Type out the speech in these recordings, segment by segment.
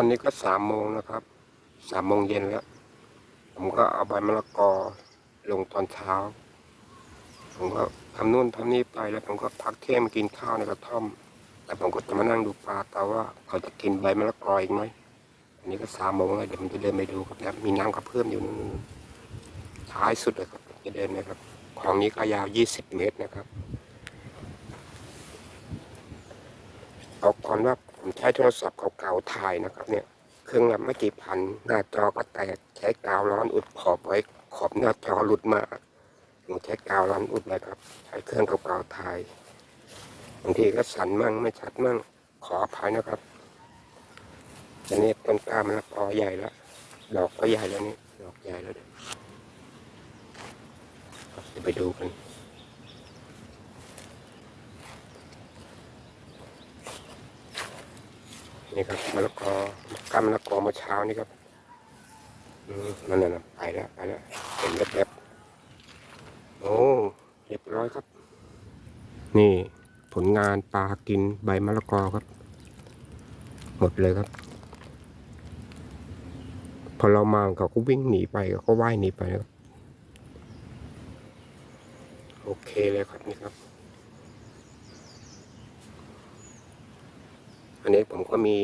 อนนี้ก็สามโมงนะครับ สามโมงเย็นแล้ว ผมก็เอาใบมะละกอลงตอนเช้า ผมก็ทำนู่นทำนี่ไปแล้วผมก็พักเที่ยงมากินข้าวในกระท่อม แต่ผมก็จะมานั่งดูปลาแต่ว่าเขาจะกินใบมะละกออีกไหมอันนี้ก็สามโมงแล้วเดี๋ยวมันจะเดินไปดูครับแล้วมีน้ำกระเพื่อมอยู่นู่นท้ายสุดเลยครับจะเดินนะครับ ของนี้ก็ยาวยี่สิบเมตรนะครับเอาก่อนว่า ผมใช้โทรศัพท์เก่าๆถ่ายนะครับเนี่ยเครื่องละไม่กี่พัน หน้าจอก็แตกใช้กาวร้อนอุดขอบไว้ขอบหน้าจอหลุดมาผมใช้กาวร้อนอุดเลยครับใช้เครื่องเก่าๆถ่ายบางทีก็สั่นมั่งไม่ชัดมั่งขออภัยนะครับอันนี้ต้นกล้ามะละกอใหญ่แล้วดอกก็ใหญ่แล้วนี่ดอกใหญ่แล้วเดี๋ยวครับเดี๋ยวไปดูกัน นี่ครับมะละกอกำมะละกอเมื่อเช้านี่ครับนั่นน่ะไปแล้วไปแล้วเห็นแวบๆโอ้เรียบร้อยครับ นี่ผลงานปลากินใบมะละกอครับ หมดเลยครับ พอเรามาเขาก็วิ่งหนีไปเขาก็ว่ายหนีไปครับโอเคเลยครับนี่ครับ อันนี้ผมก็มี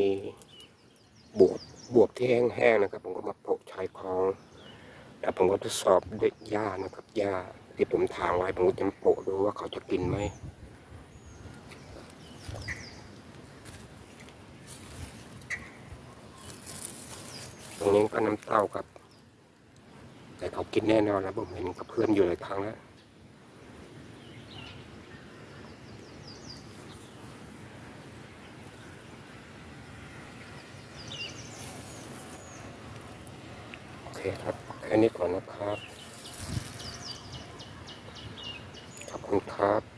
บวบบวบที่แห้งๆนะครับ ผมก็มาโปะชายคลองแล้วผมก็ทดสอบด้วยหญ้านะครับหญ้าที่ผมถางไว้ผมก็จะโปะดูว่าเขาจะกินไหมตรงนี้ก็น้ำเต้าครับ แต่เขากินแน่นอนแล้วผมเห็นกับเพื่อนอยู่หลายครั้งแล้ว เคครับแค่นี้ก่อนนะครับ ขอบคุณครับ